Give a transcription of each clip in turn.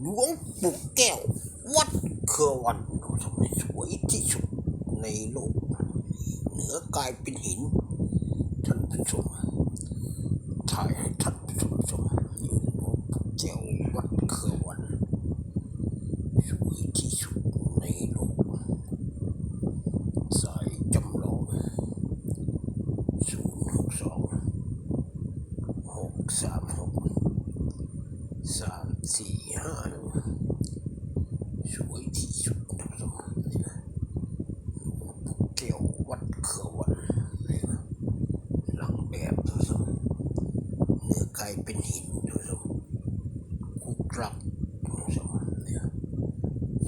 หลวงปู่แก้ว วัดเครือวันทำไมสวยที่สุดในโลก เหนือกลายเป็นหิน ท่านผู้ชมถ่ายให้ท่านผู้ชมชมอยู่หลวงปู่แก้ววัดเครือวันสวยที่สุดในโลกสายจำลองศูนย์หกสองหกสามหกสามสี่ ห้ามสวยที่สุดท่านผู้ชมนี่นะหลวงปู่แก้ววัดเขือนนะหลังแบบท่านผู้ชมเนื้อกลายเป็นหินท่านผู้ชมคุกรักท่านผู้ชมเนี่ย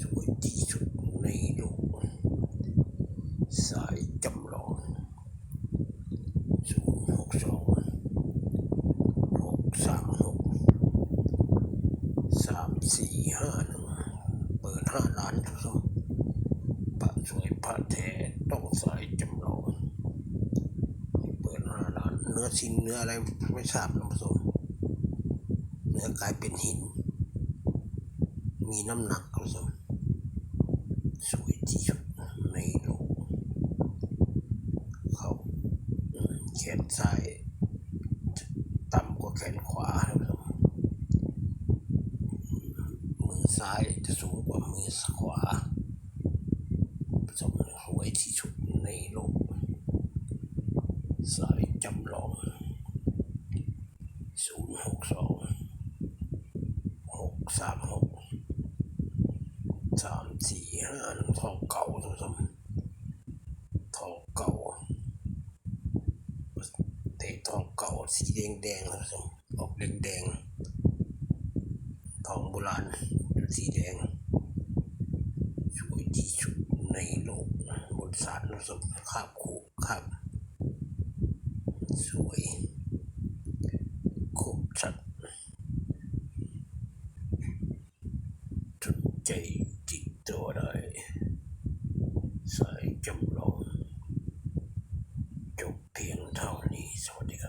สวยที่สุดในโลก สายจำลองศูนย์หกสองหกสามหก สี่ห้าหนึ่งเปิดห้าล้านทุกสมปะสวยปะแท้ต้องสายจำลองเปิดห้าล้าน เนื้อชิ้นเนื้ออะไรไม่ทราบนะผสมเนื้อกลายเป็นหิน มีน้ำหนักผสมสวยที่สุดในโลกเขาแขนซ้ายต่ำกว่าแขนขวาครับมือ ซ้ายจะสูงกว่ามือขวาสมสวยที่สุดในโลกสายจำลองศูนย์หกสองหกสามหกสามสี่ห้าหนึ่งทองเก่าทุกท่านทองเก่าเตะทองเก่าสีแดงแดงๆครับผมออกแดงแดงๆทองโบราณ สีแดงสวยที่สุดในโลกบนสารนสมคาบคู่คาบสวยคมชัดจนใจจิตตัวได้สายจำลอง